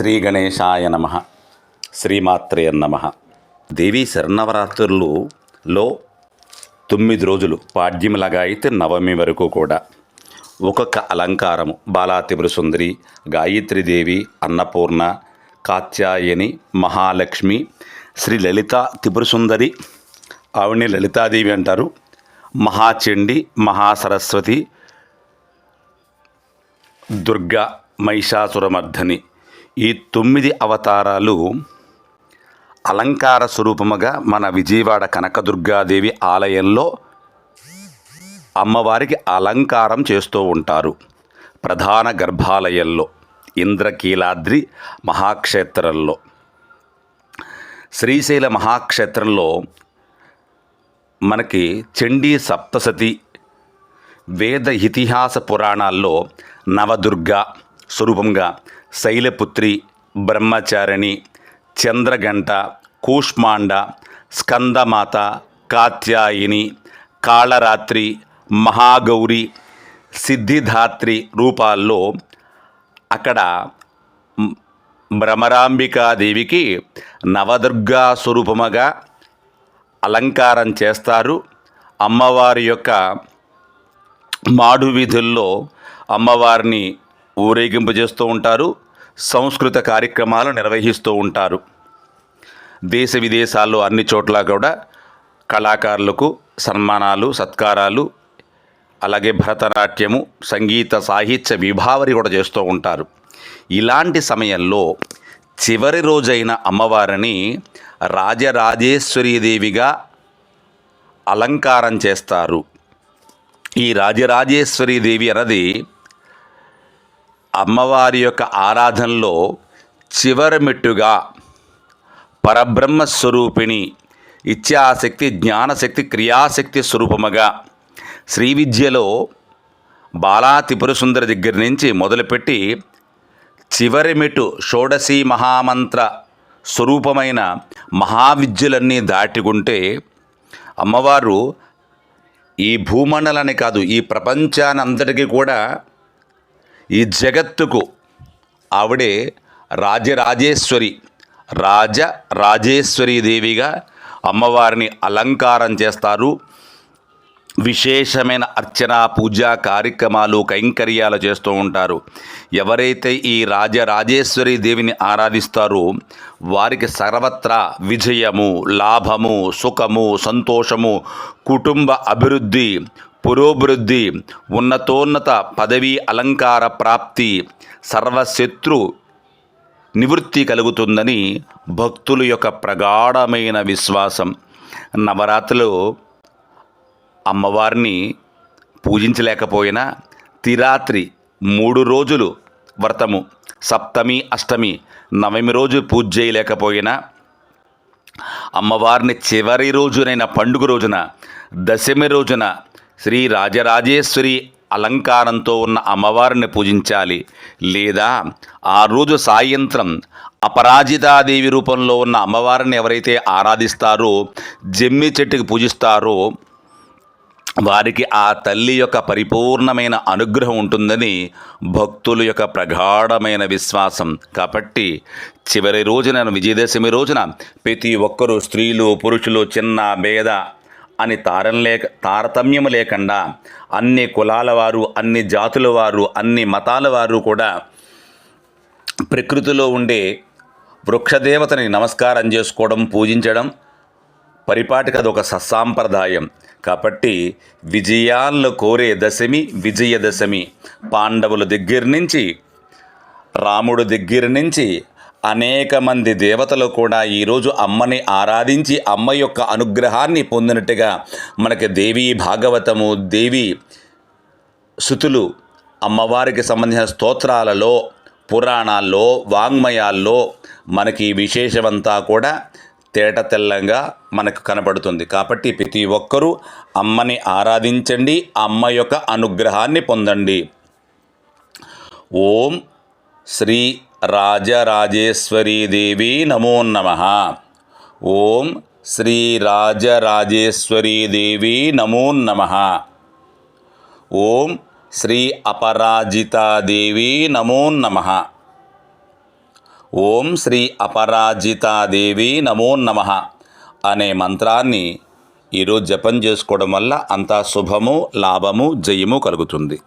శ్రీ గణేశాయ నమ. శ్రీమాత్రే నమ. దేవీ శరణవరాత్రులలో తొమ్మిది రోజులు పాడ్యములగా అయితే నవమి వరకు కూడా ఒక్కొక్క అలంకారము బాలాతిపుర సుందరి గాయత్రీదేవి అన్నపూర్ణ కాత్యాయని మహాలక్ష్మి శ్రీ లలిత త్రిపుర సుందరి ఆవిడని లలితాదేవి అంటారు మహాచండి మహాసరస్వతి దుర్గా మహిషాసురమర్ధని ఈ తొమ్మిది అవతారాలు అలంకార స్వరూపముగా మన విజయవాడ కనకదుర్గాదేవి ఆలయంలో అమ్మవారికి అలంకారం చేస్తూ ఉంటారు. ప్రధాన గర్భాలయంలో ఇంద్రకీలాద్రి మహాక్షేత్రంలో. శ్రీశైల మహాక్షేత్రంలో మనకి చండీ సప్తసతి వేద ఇతిహాస పురాణాల్లో నవదుర్గ స్వరూపంగా శైలపుత్రి బ్రహ్మచారిణి చంద్రగంట కూష్మాండ స్కందమాత కాత్యాయిని కాళరాత్రి మహాగౌరి సిద్ధిధాత్రి రూపాల్లో అక్కడ భ్రమరాంబికాదేవికి నవదుర్గా స్వరూపముగా అలంకారం చేస్తారు. అమ్మవారి యొక్క మాడు వీధుల్లో అమ్మవారిని ఊరేగింపు చేస్తూ ఉంటారు సంస్కృత కార్యక్రమాలు నిర్వహిస్తూ ఉంటారు. దేశ విదేశాల్లో అన్ని చోట్ల కూడా కళాకారులకు సన్మానాలు సత్కారాలు అలాగే భరతనాట్యము సంగీత సాహిత్య విభావరి కూడా చేస్తూ ఉంటారు. ఇలాంటి సమయంలో చివరి రోజైన అమ్మవారిని రాజరాజేశ్వరీదేవిగా అలంకారం చేస్తారు. ఈ రాజరాజేశ్వరీదేవి అన్నది అమ్మవారి యొక్క ఆరాధనలో చివరమెట్టుగా పరబ్రహ్మ స్వరూపిణి ఇచ్ఛాశక్తి జ్ఞానశక్తి క్రియాశక్తి స్వరూపముగా శ్రీ విద్యలో బాలా త్రిపురసుందరి దగ్గర నుంచి మొదలుపెట్టి చివరి మెట్టు షోడశి మహామంత్ర స్వరూపమైన మహావిద్యలన్నీ దాటుకుంటే అమ్మవారు ఈ భూమండలాన్ని కాదు ఈ ప్రపంచాన్ని అంతటికీ కూడా ఈ జగత్తుకు ఆవిడే రాజరాజేశ్వరి రాజ రాజేశ్వరి దేవిగా అమ్మవారిని అలంకారం చేస్తారు. విశేషమైన అర్చన పూజా కార్యక్రమాలు కైంకర్యాలు చేస్తూ ఉంటారు. ఎవరైతే ఈ రాజరాజేశ్వరి దేవిని ఆరాధిస్తారో వారికి సర్వత్రా విజయము లాభము సుఖము సంతోషము కుటుంబ అభివృద్ధి పురోభివృద్ధి ఉన్నతోన్నత పదవీ అలంకార ప్రాప్తి సర్వశత్రు నివృత్తి కలుగుతుందని భక్తుల యొక్క ప్రగాఢమైన విశ్వాసం. నవరాత్రులు అమ్మవారిని పూజించలేకపోయినా తిరాత్రి మూడు రోజులు వ్రతము సప్తమి అష్టమి నవమి రోజు పూజ చేయలేకపోయినా అమ్మవారిని చివరి రోజునైన పండుగ రోజున దశమి రోజున శ్రీ రాజరాజేశ్వరి అలంకారంతో ఉన్న అమ్మవారిని పూజించాలి. లేదా ఆ రోజు సాయంత్రం అపరాజితాదేవి రూపంలో ఉన్న అమ్మవారిని ఎవరైతే ఆరాధిస్తారో జమ్మి చెట్టుకి పూజిస్తారో వారికి ఆ తల్లి యొక్క పరిపూర్ణమైన అనుగ్రహం ఉంటుందని భక్తుల యొక్క ప్రగాఢమైన విశ్వాసం. కాబట్టి చివరి రోజున విజయదశమి రోజున ప్రతి ఒక్కరూ స్త్రీలు పురుషులు చిన్న భేద అని తారం లేక తారతమ్యం లేకుండా అన్ని కులాల వారు అన్ని జాతుల వారు అన్ని మతాల వారు కూడా ప్రకృతిలో ఉండే వృక్షదేవతని నమస్కారం చేసుకోవడం పూజించడం పరిపాటికి అదొక సస్సాంప్రదాయం కాబట్టి విజయాలను కోరే దశమి విజయదశమి. పాండవుల దగ్గర నుంచి రాముడు దగ్గర నుంచి అనేక మంది దేవతలు కూడా ఈరోజు అమ్మని ఆరాధించి అమ్మ యొక్క అనుగ్రహాన్ని పొందినట్టుగా మనకి దేవీ భాగవతము దేవి శృతులు అమ్మవారికి సంబంధించిన స్తోత్రాలలో పురాణాల్లో వాంగ్మయాల్లో మనకి విశేషమంతా కూడా తేట తెల్లంగా మనకు కనపడుతుంది. కాబట్టి ప్రతి ఒక్కరూ అమ్మని ఆరాధించండి అమ్మ యొక్క అనుగ్రహాన్ని పొందండి. ఓం శ్రీ రాజరాజేశ్వరీ దేవి నమో నమ. ఓం శ్రీ రాజరాజేశ్వరీ దేవి నమో నమ. ఓం శ్రీ అపరాజితాదేవి నమో నమ. ఓం శ్రీ అపరాజితాదేవి నమో నమ అనే మంత్రాన్ని ఈరోజు జపం చేసుకోవడం వల్ల అంతా శుభము లాభము జయము కలుగుతుంది.